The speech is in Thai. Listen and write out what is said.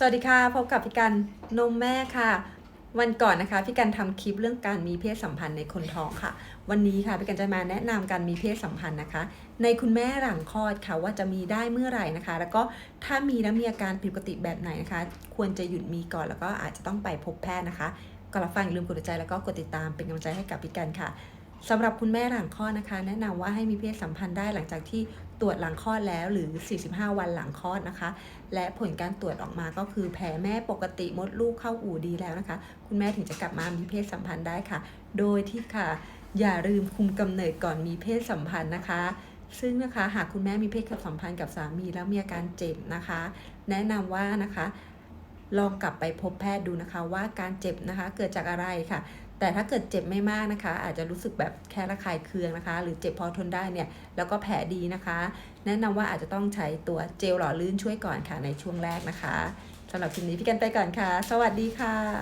สวัสดีค่ะ พบกับพี่กันนมแม่ค่ะ วันก่อนนะคะพี่กันทำคลิปเรื่องการมีเพศสัมพันธ์ในคนท้องค่ะ วันนี้ค่ะพี่กันจะมาแนะนำการมีเพศสัมพันธ์นะคะ ในคุณแม่หลังคลอดค่ะว่าจะมีได้เมื่อไหร่นะคะ แล้วก็ถ้ามีแล้วมีอาการผิดปกติแบบไหนนะคะ ควรจะหยุดมีก่อนแล้วก็อาจจะต้องไปพบแพทย์นะคะก่อนรับฟังอย่าลืมกดติดใจแล้วก็กดติดตามเป็นกำลังใจให้กับพี่กันค่ะ สำหรับคุณแม่หลังคลอดนะคะ แนะนำว่าให้มีเพศสัมพันธ์ได้หลังจากที่ตรวจหลังคลอดแล้วหรือ 45 วันหลังคลอดนะคะ และผลการตรวจออกมาก็คือแผลแม่ปกติมดลูกเข้าอู่ดีแล้วนะคะ คุณแม่ถึงจะกลับมามีเพศสัมพันธ์ได้ค่ะ โดยที่ค่ะ อย่าลืมคุมกำเนิดก่อนมีเพศสัมพันธ์นะคะ ซึ่งนะคะหากคุณแม่มีเพศสัมพันธ์กับสามีแล้วมีอาการเจ็บนะคะ แนะนำว่านะคะ ลองกลับไปพบแพทย์ดูนะคะว่าการเจ็บนะคะเกิดจากอะไรค่ะ แต่ถ้าเกิดเจ็บไม่มากนะคะ อาจจะรู้สึกแบบแค่ระคายเคืองนะคะ หรือเจ็บพอทนได้เนี่ยแล้วก็แผลดีนะคะ แนะนำว่าอาจจะต้องใช้ตัวเจลหล่อลื่นช่วยก่อนค่ะในช่วงแรกนะคะสำหรับคลิปนี้พี่กันไปก่อนค่ะ สวัสดีค่ะ